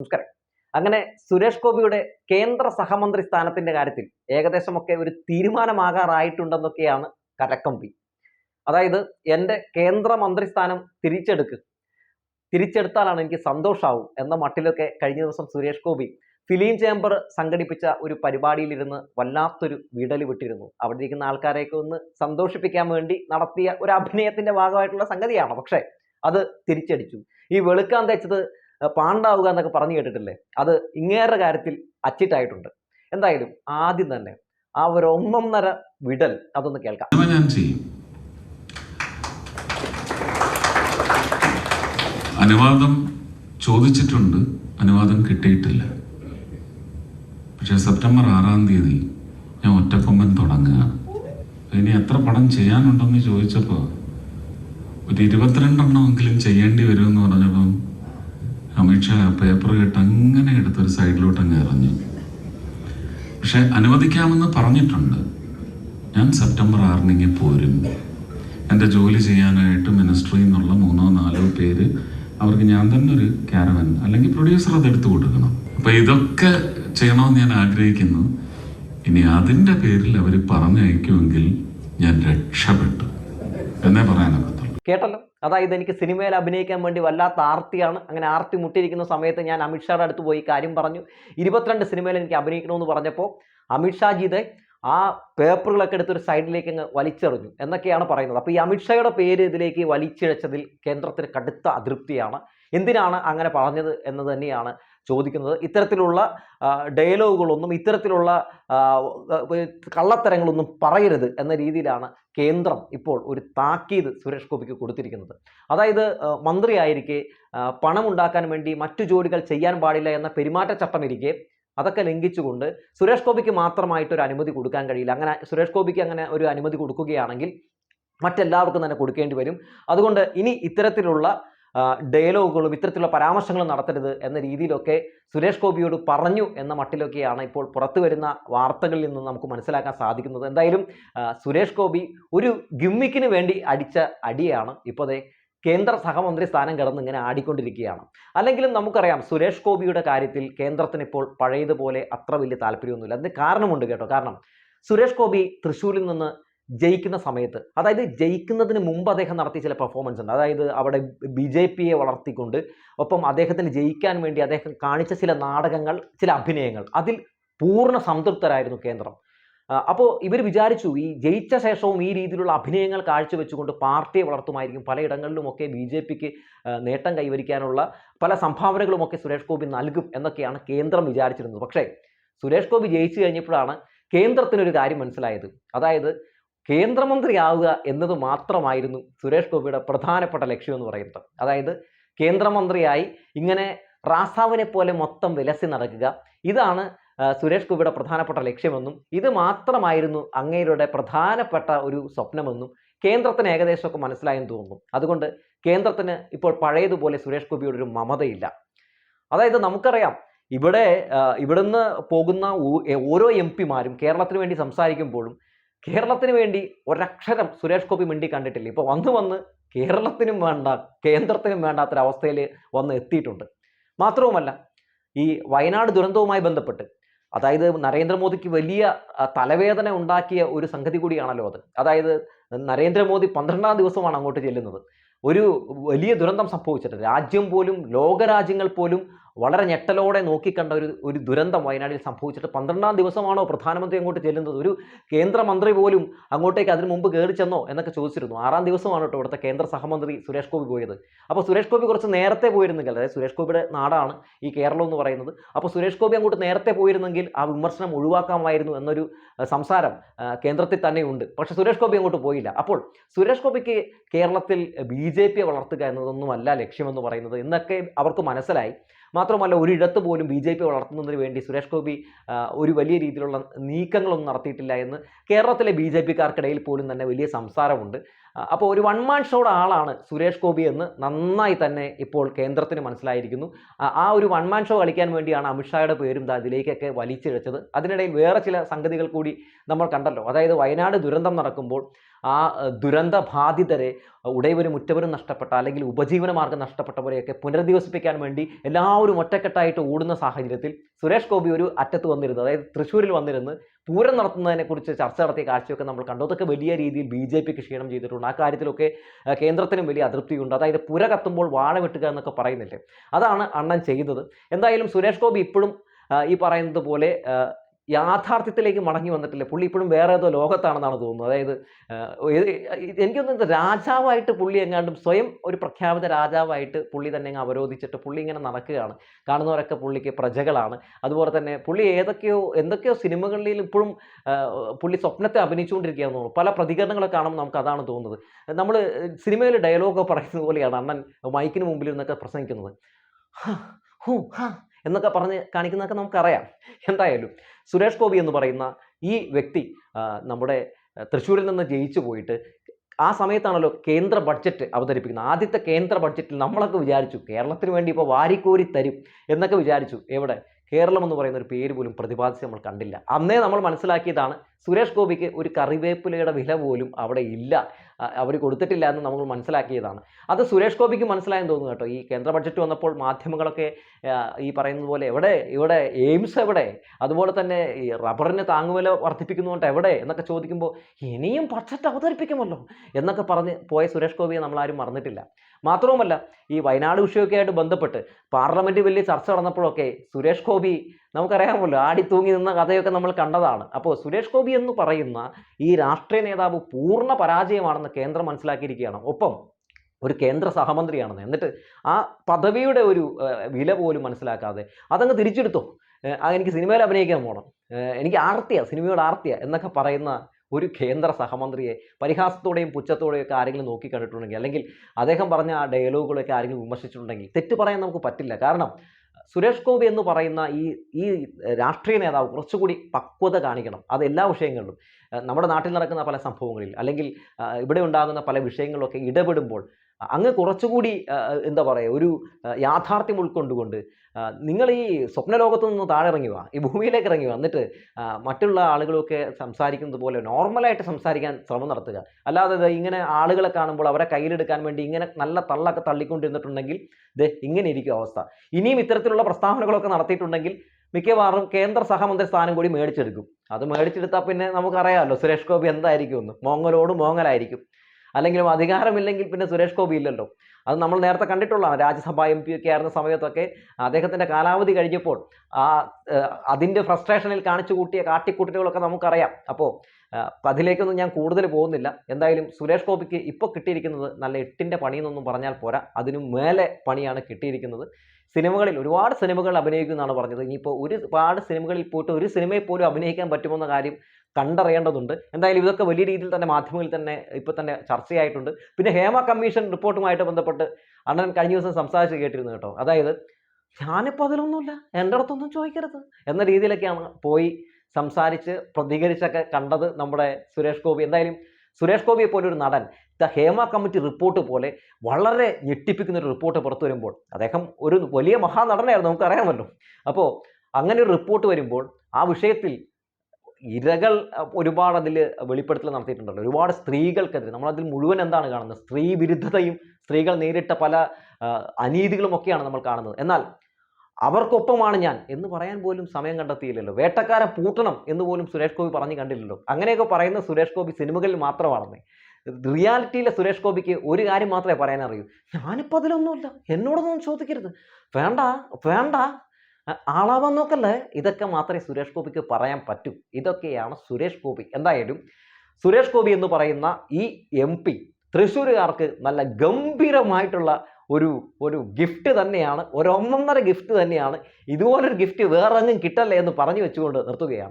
നമസ്കാരം. അങ്ങനെ സുരേഷ് ഗോപിയുടെ കേന്ദ്ര സഹമന്ത്രി സ്ഥാനത്തിന്റെ കാര്യത്തിൽ ഏകദേശമൊക്കെ ഒരു തീരുമാനമാകാറായിട്ടുണ്ടെന്നൊക്കെയാണ് കരക്കമ്പി അതായത് എന്റെ കേന്ദ്ര മന്ത്രിസ്ഥാനം തിരിച്ചെടുക്ക് തിരിച്ചെടുത്താലാണ് എനിക്ക് സന്തോഷാവും എന്ന മട്ടിലൊക്കെ കഴിഞ്ഞ ദിവസം സുരേഷ് ഗോപി ഫിലിം ചേംബർ സംഘടിപ്പിച്ച ഒരു പരിപാടിയിലിരുന്ന് വല്ലാത്തൊരു വിടൽ വിട്ടിരുന്നു. അവിടെ ഇരിക്കുന്ന ആൾക്കാരെയൊക്കെ ഒന്ന് സന്തോഷിപ്പിക്കാൻ വേണ്ടി നടത്തിയ ഒരു അഭിനയത്തിന്റെ ഭാഗമായിട്ടുള്ള സംഗതിയാണ്. പക്ഷേ അത് തിരിച്ചടിച്ചു. ഈ വെളുക്കാൻ തേച്ചത് പാണ്ടാവുക എന്നൊക്കെ പറഞ്ഞു കേട്ടിട്ടില്ലേ? അത് ഇങ്ങേറെ കാര്യത്തിൽ അച്ചിട്ടായിട്ടുണ്ട്. എന്തായാലും ആദ്യം തന്നെ ആ ഒരു ഒന്നൊന്നര വിടൽ അതൊന്ന് കേൾക്കാം. ഞാൻ അനുവാദം ചോദിച്ചിട്ടുണ്ട് അനുവാദം കിട്ടിയിട്ടില്ല. പക്ഷേ സെപ്റ്റംബർ ആറാം തീയതി ഞാൻ ഒറ്റക്കൊമ്പൻ തുടങ്ങുകയാണ്. ഇനി എത്ര പടം ചെയ്യാനുണ്ടെന്ന് ചോദിച്ചപ്പോൾ ഒരു ഇരുപത്തിരണ്ടെണ്ണമെങ്കിലും ചെയ്യേണ്ടി വരുമെന്ന് പറഞ്ഞപ്പം അമിത്ഷാ പേപ്പർ കേട്ട് അങ്ങനെ എടുത്തൊരു സൈഡിലോട്ട് അങ്ങ് ഇറങ്ങി പക്ഷെ അനുവദിക്കാമെന്ന് പറഞ്ഞിട്ടുണ്ട്. ഞാൻ സെപ്റ്റംബർ ആറിനെങ്കിൽ പോരും. എന്റെ ജോലി ചെയ്യാനായിട്ട് മിനിസ്ട്രിയിൽ നിന്നുള്ള മൂന്നോ നാലോ പേര് അവർക്ക് ഞാൻ തന്നെ ഒരു ക്യാരവൻ അല്ലെങ്കിൽ പ്രൊഡ്യൂസർ അത് എടുത്തു കൊടുക്കണം. അപ്പം ഇതൊക്കെ ചെയ്യണമെന്ന് ഞാൻ ആഗ്രഹിക്കുന്നു. ഇനി അതിന്റെ പേരിൽ അവർ പറഞ്ഞയക്കുമെങ്കിൽ ഞാൻ രക്ഷപ്പെട്ടു. എന്നേ പറയാനൊക്കത്തുള്ളൂ. കേട്ടല്ലോ. അതായത് എനിക്ക് സിനിമയിൽ അഭിനയിക്കാൻ വേണ്ടി വല്ലാത്ത ആർത്തിയാണ്. അങ്ങനെ ആർത്തി മുട്ടിയിരിക്കുന്ന സമയത്ത് ഞാൻ അമിത്ഷായുടെ അടുത്ത് പോയി കാര്യം പറഞ്ഞു. ഇരുപത്തിരണ്ട് സിനിമയിൽ എനിക്ക് അഭിനയിക്കണമെന്ന് പറഞ്ഞപ്പോൾ അമിത്ഷാജിയുടെ ആ പേപ്പറുകളൊക്കെ എടുത്ത് ഒരു സൈഡിലേക്ക് അങ്ങ് വലിച്ചെറിഞ്ഞു. എന്നൊക്കെയാണ് പറയുന്നത്. അപ്പോൾ ഈ അമിത്ഷായുടെ പേര് ഇതിലേക്ക് വലിച്ചിഴച്ചതിൽ കേന്ദ്രത്തിന് കടുത്ത അതൃപ്തിയാണ്. എന്തിനാണ് അങ്ങനെ പറഞ്ഞത് എന്ന് തന്നെയാണ് ചോദിക്കുന്നത്. ഇത്തരത്തിലുള്ള ഡയലോഗുകളൊന്നും ഇത്തരത്തിലുള്ള കള്ളത്തരങ്ങളൊന്നും പറയരുത് എന്ന രീതിയിലാണ് കേന്ദ്രം ഇപ്പോൾ ഒരു താക്കീത് സുരേഷ് ഗോപിക്ക് കൊടുത്തിരിക്കുന്നത്. അതായത് മന്ത്രിയായിരിക്കെ പണമുണ്ടാക്കാൻ വേണ്ടി മറ്റു ജോലികൾ ചെയ്യാൻ പാടില്ല എന്ന പെരുമാറ്റച്ചട്ടം ഇരിക്കെ അതൊക്കെ ലംഘിച്ചുകൊണ്ട് സുരേഷ് ഗോപിക്ക് മാത്രമായിട്ട് ഒരു അനുമതി കൊടുക്കാൻ കഴിയില്ല. അങ്ങനെ സുരേഷ് ഗോപിക്ക് അങ്ങനെ ഒരു അനുമതി കൊടുക്കുകയാണെങ്കിൽ മറ്റെല്ലാവർക്കും തന്നെ കൊടുക്കേണ്ടി വരും. അതുകൊണ്ട് ഇനി ഇത്തരത്തിലുള്ള ഡയലോഗുകളും ഇത്തരത്തിലുള്ള പരാമർശങ്ങളും നടത്തരുത് എന്ന രീതിയിലൊക്കെ സുരേഷ് ഗോപിയോട് പറഞ്ഞു എന്ന മട്ടിലൊക്കെയാണ് ഇപ്പോൾ പുറത്തു വരുന്ന വാർത്തകളിൽ നിന്ന് നമുക്ക് മനസ്സിലാക്കാൻ സാധിക്കുന്നത്. എന്തായാലും സുരേഷ് ഗോപി ഒരു ഗിമ്മിക്കിന് വേണ്ടി അടിച്ച അടിയാണ്. ഇപ്പോൾ കേന്ദ്ര സഹമന്ത്രി സ്ഥാനം കിടന്ന് ഇങ്ങനെ ആടിക്കൊണ്ടിരിക്കുകയാണ്. അല്ലെങ്കിലും നമുക്കറിയാം സുരേഷ് ഗോപിയുടെ കാര്യത്തിൽ കേന്ദ്രത്തിന് ഇപ്പോൾ പഴയതുപോലെ അത്ര വലിയ താല്പര്യമൊന്നുമില്ല. അതിന് കാരണമുണ്ട് കേട്ടോ. കാരണം സുരേഷ് ഗോപി തൃശ്ശൂരിൽ നിന്ന് ജയിക്കുന്ന സമയത്ത് അതായത് ജയിക്കുന്നതിന് മുമ്പ് അദ്ദേഹം നടത്തിയ ചില പെർഫോമൻസ് ഉണ്ട്. അതായത് അവിടെ ബി ജെ പിയെ വളർത്തിക്കൊണ്ട് ഒപ്പം അദ്ദേഹത്തിന് ജയിക്കാൻ വേണ്ടി അദ്ദേഹം കാണിച്ച ചില നാടകങ്ങൾ ചില അഭിനയങ്ങൾ. അതിൽ പൂർണ സംതൃപ്തരായിരുന്നു കേന്ദ്രം. അപ്പോൾ ഇവർ വിചാരിച്ചു ഈ ജയിച്ച ശേഷവും ഈ രീതിയിലുള്ള അഭിനയങ്ങൾ കാഴ്ചവെച്ചുകൊണ്ട് പാർട്ടിയെ വളർത്തുമായിരിക്കും. പലയിടങ്ങളിലുമൊക്കെ ബി ജെ പിക്ക് നേട്ടം കൈവരിക്കാനുള്ള പല സംഭാവനകളുമൊക്കെ സുരേഷ് ഗോപി നൽകും എന്നൊക്കെയാണ് കേന്ദ്രം വിചാരിച്ചിരുന്നത്. പക്ഷേ സുരേഷ് ഗോപി ജയിച്ചു കഴിഞ്ഞപ്പോഴാണ് കേന്ദ്രത്തിനൊരു കാര്യം മനസ്സിലായത്. അതായത് കേന്ദ്രമന്ത്രിയാവുക എന്നത് മാത്രമായിരുന്നു സുരേഷ് ഗോപിയുടെ പ്രധാനപ്പെട്ട ലക്ഷ്യം എന്ന് പറയുന്നത്. അതായത് കേന്ദ്രമന്ത്രിയായി ഇങ്ങനെ റാസാവിനെ പോലെ മൊത്തം വിലസി നടക്കുക. ഇതാണ് സുരേഷ് ഗോപിയുടെ പ്രധാനപ്പെട്ട ലക്ഷ്യമെന്നും ഇത് മാത്രമായിരുന്നു അങ്ങേരുടെ പ്രധാനപ്പെട്ട ഒരു സ്വപ്നമെന്നും കേന്ദ്രത്തിന് ഏകദേശമൊക്കെ മനസ്സിലായെന്ന് തോന്നുന്നു. അതുകൊണ്ട് കേന്ദ്രത്തിന് ഇപ്പോൾ പഴയതുപോലെ സുരേഷ് ഗോപിയോട് ഒരു മമതയില്ല. അതായത് നമുക്കറിയാം ഇവിടെ ഇവിടുന്ന് പോകുന്ന ഓരോ എം പിമാരും കേരളത്തിന് വേണ്ടി സംസാരിക്കുമ്പോഴും കേരളത്തിന് വേണ്ടി ഒരക്ഷരം സുരേഷ് ഗോപി മിണ്ടി കണ്ടിട്ടില്ല. ഇപ്പോൾ വന്ന് വന്ന് കേരളത്തിനും വേണ്ട കേന്ദ്രത്തിനും വേണ്ടാത്തൊരവസ്ഥയിൽ വന്ന് എത്തിയിട്ടുണ്ട്. മാത്രവുമല്ല ഈ വയനാട് ദുരന്തവുമായി ബന്ധപ്പെട്ട് അതായത് നരേന്ദ്രമോദിക്ക് വലിയ തലവേദന ഉണ്ടാക്കിയ ഒരു സംഗതി കൂടിയാണല്ലോ അത്. അതായത് നരേന്ദ്രമോദി പന്ത്രണ്ടാം ദിവസമാണ് അങ്ങോട്ട് ചെല്ലുന്നത്. ഒരു വലിയ ദുരന്തം സംഭവിച്ചിട്ട് രാജ്യം പോലും ലോകരാജ്യങ്ങൾ പോലും വളരെ ഞെട്ടലോടെ നോക്കിക്കണ്ട ഒരു ഒരു ദുരന്തം വയനാട്ടിൽ സംഭവിച്ചിട്ട് പന്ത്രണ്ടാം ദിവസമാണോ പ്രധാനമന്ത്രി അങ്ങോട്ട് ചെല്ലുന്നത്? ഒരു കേന്ദ്രമന്ത്രി പോലും അങ്ങോട്ടേക്ക് അതിന് മുമ്പ് കയറി ചെന്നോ എന്നൊക്കെ ചോദിച്ചിരുന്നു. ആറാം ദിവസമാണ് കേട്ടോ ഇവിടുത്തെ കേന്ദ്ര സഹമന്ത്രി സുരേഷ് ഗോപി പോയത്. അപ്പോൾ സുരേഷ് ഗോപി കുറച്ച് നേരത്തെ പോയിരുന്നെങ്കിൽ അതായത് സുരേഷ് ഗോപിയുടെ നാടാണ് ഈ കേരളം എന്ന് പറയുന്നത്. അപ്പോൾ സുരേഷ് ഗോപി അങ്ങോട്ട് നേരത്തെ പോയിരുന്നെങ്കിൽ ആ വിമർശനം ഒഴിവാക്കാമായിരുന്നു എന്നൊരു സംസാരം കേന്ദ്രത്തിൽ തന്നെയുണ്ട് പക്ഷേ സുരേഷ് ഗോപി അങ്ങോട്ട് പോയില്ല. അപ്പോൾ സുരേഷ് ഗോപിക്ക് കേരളത്തിൽ ബി ജെ പിയെ വളർത്തുക എന്നതൊന്നുമല്ല ലക്ഷ്യമെന്ന് പറയുന്നത് എന്നൊക്കെ അവർക്ക് മനസ്സിലായി. മാത്രമല്ല ഒരിടത്ത് പോലും ബി ജെ പി വളർത്തുന്നതിന് വേണ്ടി സുരേഷ് ഗോപി ഒരു വലിയ രീതിയിലുള്ള നീക്കങ്ങളൊന്നും നടത്തിയിട്ടില്ല എന്ന് കേരളത്തിലെ ബി ജെ പിക്കാർക്കിടയിൽ പോലും തന്നെ വലിയ സംസാരമുണ്ട്. അപ്പോൾ ഒരു വൺ മാൻ ഷോയുടെ ആളാണ് സുരേഷ് ഗോപി എന്ന് നന്നായി തന്നെ ഇപ്പോൾ കേന്ദ്രത്തിന് മനസ്സിലായിരിക്കുന്നു. ആ- ഒരു വൺ മാൻ ഷോ കളിക്കാൻ വേണ്ടിയാണ് അമിത്ഷായുടെ പേരും അതിലേക്കൊക്കെ വലിച്ചിഴച്ചത്. അതിനിടയിൽ വേറെ ചില സംഗതികൾ കൂടി നമ്മൾ കണ്ടല്ലോ. അതായത് വയനാട് ദുരന്തം നടക്കുമ്പോൾ ആ ദുരന്ത ബാധിതരെ ഉടയവരും ഉറ്റവരും നഷ്ടപ്പെട്ട അല്ലെങ്കിൽ ഉപജീവന മാർഗം നഷ്ടപ്പെട്ടവരെയൊക്കെ പുനരധിവസിപ്പിക്കാൻ വേണ്ടി എല്ലാവരും ഒറ്റക്കെട്ടായിട്ട് ഓടുന്ന സാഹചര്യത്തിൽ സുരേഷ് ഗോപി ഒരു അറ്റത്ത് വന്നിരുന്നു. അതായത് തൃശ്ശൂരിൽ വന്നിരുന്ന് പൂരം നടത്തുന്നതിനെക്കുറിച്ച് ചർച്ച നടത്തിയ കാഴ്ചയൊക്കെ നമ്മൾ കണ്ടു. അതൊക്കെ വലിയ രീതിയിൽ ബി ജെ പിക്ക് ക്ഷീണം ചെയ്തിട്ടുണ്ട്. ആ കാര്യത്തിലൊക്കെ കേന്ദ്രത്തിനും വലിയ അതൃപ്തിയുണ്ട്. അതായത് പുര കത്തുമ്പോൾ വാഴ വെട്ടുക എന്നൊക്കെ പറയുന്നില്ലേ? അതാണ് അണ്ണൻ ചെയ്തത്. എന്തായാലും സുരേഷ് ഗോപി ഇപ്പോഴും ഈ പറയുന്നത് പോലെ യാഥാർത്ഥ്യത്തിലേക്ക് മടങ്ങി വന്നിട്ടില്ല? പുള്ളി ഇപ്പോഴും വേറെ ഏതോ ലോകത്താണെന്നാണ് തോന്നുന്നത്. അതായത് എനിക്കൊന്നും രാജാവായിട്ട് പുള്ളി എങ്ങാണ്ടും സ്വയം ഒരു പ്രഖ്യാപിത രാജാവായിട്ട് പുള്ളി തന്നെ അങ്ങ് അവരോധിച്ചിട്ട് പുള്ളി ഇങ്ങനെ നടക്കുകയാണ്. കാണുന്നവരൊക്കെ പുള്ളിക്ക് പ്രജകളാണ്. അതുപോലെ തന്നെ പുള്ളി ഏതൊക്കെയോ എന്തൊക്കെയോ സിനിമകളിൽ ഇപ്പോഴും പുള്ളി സ്വപ്നത്തെ അഭിനയിച്ചുകൊണ്ടിരിക്കുകയാണെന്ന് തോന്നുന്നു. പല പ്രതികരണങ്ങളൊക്കെ കാണുമ്പോൾ നമുക്ക് അതാണ് തോന്നുന്നത്. നമ്മൾ സിനിമയിൽ ഡയലോഗ് പറയുന്നത് പോലെയാണ് അണ്ണൻ മൈക്കിന് മുമ്പിൽ നിന്നൊക്കെ പ്രസംഗിക്കുന്നത്. ഹൂ, ഹ. എന്നൊക്കെ പറഞ്ഞ് കാണിക്കുന്നതൊക്കെ നമുക്കറിയാം. എന്തായാലും സുരേഷ് ഗോപി എന്ന് പറയുന്ന ഈ വ്യക്തി നമ്മുടെ തൃശ്ശൂരിൽ നിന്ന് ജയിച്ചു പോയിട്ട് ആ സമയത്താണല്ലോ കേന്ദ്ര ബഡ്ജറ്റ് അവതരിപ്പിക്കുന്നത്. ആദ്യത്തെ കേന്ദ്ര ബഡ്ജറ്റിൽ നമ്മളൊക്കെ വിചാരിച്ചു കേരളത്തിന് വേണ്ടി ഇപ്പോൾ വാരിക്കോരി തരും എന്നൊക്കെ വിചാരിച്ചു. എവിടെ? കേരളം എന്ന് പറയുന്ന ഒരു പേര് പോലും പ്രതിപാദിച്ച് നമ്മൾ കണ്ടില്ല. അന്നേ നമ്മൾ മനസ്സിലാക്കിയതാണ് സുരേഷ് ഗോപിക്ക് ഒരു കറിവേപ്പിലയുടെ വില പോലും അവിടെ ഇല്ല. അവർ കൊടുത്തിട്ടില്ല എന്ന് നമ്മൾ മനസ്സിലാക്കിയതാണ്. അത് സുരേഷ് ഗോപിക്ക് മനസ്സിലായെന്ന് തോന്നുന്നു കേട്ടോ. ഈ കേന്ദ്ര ബഡ്ജറ്റ് വന്നപ്പോൾ മാധ്യമങ്ങളൊക്കെ ഈ പറയുന്നത് പോലെ എവിടെ ഇവിടെ എയിംസ് എവിടെ? അതുപോലെ തന്നെ ഈ റബ്ബറിന് താങ്ങുവില വർദ്ധിപ്പിക്കുന്നതുകൊണ്ട് എവിടെ? എന്നൊക്കെ ചോദിക്കുമ്പോൾ ഇനിയും ബഡ്ജറ്റ് അവതരിപ്പിക്കുമല്ലോ എന്നൊക്കെ പറഞ്ഞ് പോയ സുരേഷ് ഗോപിയെ നമ്മളാരും മറന്നിട്ടില്ല. മാത്രവുമല്ല ഈ വയനാട് വിഷയമൊക്കെ ആയിട്ട് ബന്ധപ്പെട്ട് പാർലമെന്റ് വലിയ ചർച്ച നടന്നപ്പോഴൊക്കെ സുരേഷ് ഗോപി നമുക്കറിയാമല്ലോ ആടി തൂങ്ങി നിന്ന കഥയൊക്കെ നമ്മൾ കണ്ടതാണ്. അപ്പോൾ സുരേഷ് ഗോപി എന്ന് പറയുന്ന ഈ രാഷ്ട്രീയ നേതാവ് പൂർണ പരാജയമാണെന്ന് കേന്ദ്രം മനസ്സിലാക്കിയിരിക്കുകയാണ്. ഒപ്പം ഒരു കേന്ദ്ര സഹമന്ത്രിയാണെന്ന്. എന്നിട്ട് ആ പദവിയുടെ ഒരു വില പോലും മനസ്സിലാക്കാതെ അതങ്ങ് തിരിച്ചെടുത്തോ. എനിക്ക് സിനിമയിൽ അഭിനയിക്കാൻ പോകണം എനിക്ക് ആർത്തിയ സിനിമയോട് ആർത്തിയ എന്നൊക്കെ പറയുന്ന ഒരു കേന്ദ്ര സഹമന്ത്രിയെ പരിഹാസത്തോടെയും പുച്ഛത്തോടെയും ഒക്കെ ആരെങ്കിലും നോക്കി കണ്ടിട്ടുണ്ടെങ്കിൽ അല്ലെങ്കിൽ അദ്ദേഹം പറഞ്ഞ ആ ഡയലോഗുകളൊക്കെ ആരെങ്കിലും വിമർശിച്ചിട്ടുണ്ടെങ്കിൽ തെറ്റ് പറയാൻ നമുക്ക് പറ്റില്ല. കാരണം സുരേഷ് ഗോപി എന്ന് പറയുന്ന ഈ ഈ രാഷ്ട്രീയ നേതാവ് കുറച്ചുകൂടി പക്വത കാണിക്കണം. അത് എല്ലാ വിഷയങ്ങളിലും. നമ്മുടെ നാട്ടിൽ നടക്കുന്ന പല സംഭവങ്ങളിൽ അല്ലെങ്കിൽ ഇവിടെ ഉണ്ടാകുന്ന പല വിഷയങ്ങളിലൊക്കെ ഇടപെടുമ്പോൾ അങ്ങ് കുറച്ചുകൂടി എന്താ പറയുക ഒരു യാഥാർത്ഥ്യം ഉൾക്കൊണ്ടുകൊണ്ട് നിങ്ങൾ ഈ സ്വപ്നലോകത്തു നിന്ന് താഴെ ഇറങ്ങി വാ ഈ ഭൂമിയിലേക്ക് ഇറങ്ങി വാ എന്നിട്ട് മറ്റുള്ള ആളുകളൊക്കെ സംസാരിക്കുന്നത് പോലെ നോർമലായിട്ട് സംസാരിക്കാൻ ശ്രമം നടത്തുക. അല്ലാതെ ഇങ്ങനെ ആളുകളെ കാണുമ്പോൾ അവരെ കയ്യിലെടുക്കാൻ വേണ്ടി ഇങ്ങനെ നല്ല തള്ളൊക്കെ തള്ളിക്കൊണ്ടിരുന്നിട്ടുണ്ടെങ്കിൽ ഇത് ഇങ്ങനെ ഇരിക്കും അവസ്ഥ. ഇനിയും ഇത്തരത്തിലുള്ള പ്രസ്താവനകളൊക്കെ നടത്തിയിട്ടുണ്ടെങ്കിൽ മിക്കവാറും കേന്ദ്ര സഹമന്ത്രി സ്ഥാനം കൂടി മേടിച്ചെടുക്കും. അത് മേടിച്ചെടുത്താൽ പിന്നെ നമുക്കറിയാമല്ലോ സുരേഷ് ഗോപി എന്തായിരിക്കും എന്ന് മോങ്ങലോട് മോങ്ങലായിരിക്കും. അല്ലെങ്കിലും അധികാരമില്ലെങ്കിൽ പിന്നെ സുരേഷ് ഗോപി ഇല്ലല്ലോ. അത് നമ്മൾ നേരത്തെ കണ്ടിട്ടുള്ളതാണ്. രാജ്യസഭ എം പി ഒക്കെ ആയിരുന്ന സമയത്തൊക്കെ അദ്ദേഹത്തിന്റെ കാലാവധി കഴിഞ്ഞപ്പോൾ ആ അതിന്റെ ഫ്രസ്ട്രേഷനിൽ കാണിച്ചു കൂട്ടിയ കാട്ടിക്കൂട്ടലുകളൊക്കെ നമുക്കറിയാം. അപ്പോൾ അതിലേക്കൊന്നും ഞാൻ കൂടുതൽ പോകുന്നില്ല. എന്തായാലും സുരേഷ് ഗോപിക്ക് ഇപ്പോൾ കിട്ടിയിരിക്കുന്നത് നല്ല എട്ടിന്റെ പണിയെന്നൊന്നും പറഞ്ഞാൽ പോരാ. അതിനു മേലെ പണിയാണ് കിട്ടിയിരിക്കുന്നത്. സിനിമകളിൽ ഒരുപാട് സിനിമകൾ അഭിനയിക്കുമെന്നാണ് പറഞ്ഞത്. ഇനിയിപ്പോൾ ഒരുപാട് സിനിമകളിൽ പോയിട്ട് ഒരു സിനിമയിൽ പോലും അഭിനയിക്കാൻ പറ്റുമെന്ന കാര്യം കണ്ടറിയേണ്ടതുണ്ട്. എന്തായാലും ഇതൊക്കെ വലിയ രീതിയിൽ തന്നെ മാധ്യമങ്ങളിൽ തന്നെ ഇപ്പോൾ തന്നെ ചർച്ചയായിട്ടുണ്ട്. പിന്നെ ഹേമ കമ്മീഷൻ റിപ്പോർട്ടുമായിട്ട് ബന്ധപ്പെട്ട് അണ്ണൻ കഴിഞ്ഞ ദിവസം സംസാരിച്ച് കേട്ടിരുന്നു കേട്ടോ. അതായത് ഞാനിപ്പോൾ അതിലൊന്നുമില്ല. എന്റെ അടുത്തൊന്നും ചോദിക്കരുത്. എന്ന രീതിയിലൊക്കെയാണ് പോയി സംസാരിച്ച് പ്രതികരിച്ചൊക്കെ കണ്ടത് നമ്മുടെ സുരേഷ് ഗോപി. എന്തായാലും സുരേഷ് ഗോപിയെ പോലെ ഒരു നടൻ ദ ഹേമ കമ്മിറ്റി റിപ്പോർട്ട് പോലെ വളരെ ഞെട്ടിപ്പിക്കുന്ന ഒരു റിപ്പോർട്ട് പുറത്തു വരുമ്പോൾ അദ്ദേഹം ഒരു വലിയ മഹാനടനായിരുന്നു നമുക്കറിയാമല്ലോ. അപ്പോൾ അങ്ങനെ ഒരു റിപ്പോർട്ട് വരുമ്പോൾ ആ വിഷയത്തിൽ ഇരകൾ ഒരുപാട് അതിൽ വെളിപ്പെടുത്തൽ നടത്തിയിട്ടുണ്ടല്ലോ. ഒരുപാട് സ്ത്രീകൾക്കെതിരെ നമ്മളതിൽ മുഴുവൻ എന്താണ് കാണുന്നത്? സ്ത്രീ വിരുദ്ധതയും സ്ത്രീകൾ നേരിട്ട പല അനീതികളും ഒക്കെയാണ് നമ്മൾ കാണുന്നത്. എന്നാൽ അവർക്കൊപ്പമാണ് ഞാൻ എന്ന് പറയാൻ പോലും സമയം കണ്ടെത്തിയില്ലല്ലോ. വേട്ടക്കാരെ പൂട്ടണം എന്ന് പോലും സുരേഷ് ഗോപി പറഞ്ഞു കണ്ടില്ലല്ലോ. അങ്ങനെയൊക്കെ പറയുന്ന സുരേഷ് ഗോപി സിനിമകളിൽ മാത്രമാണെന്നേ. റിയാലിറ്റിയിലെ സുരേഷ് ഗോപിക്ക് ഒരു കാര്യം മാത്രമേ പറയാൻ അറിയൂ ഞാനിപ്പോൾ അതിലൊന്നുമില്ല. എന്നോടൊന്നും ചോദിക്കരുത്. വേണ്ട വേണ്ട ആളാവാൻ നോക്കല്ലേ? ഇതൊക്കെ മാത്രമേ സുരേഷ് ഗോപിക്ക് പറയാൻ പറ്റൂ. ഇതൊക്കെയാണ് സുരേഷ് ഗോപി. എന്തായാലും സുരേഷ് ഗോപി എന്ന് പറയുന്ന ഈ എം പി തൃശ്ശൂരുകാർക്ക് നല്ല ഗംഭീരമായിട്ടുള്ള ഒരു ഒരു ഗിഫ്റ്റ് തന്നെയാണ്. ഒരു ഒന്നൊന്നര ഗിഫ്റ്റ് തന്നെയാണ്. ഇതുപോലൊരു ഗിഫ്റ്റ് വേറെ എങ്ങും കിട്ടല്ലേ എന്ന് പറഞ്ഞു വെച്ചുകൊണ്ട് നിർത്തുകയാണ്.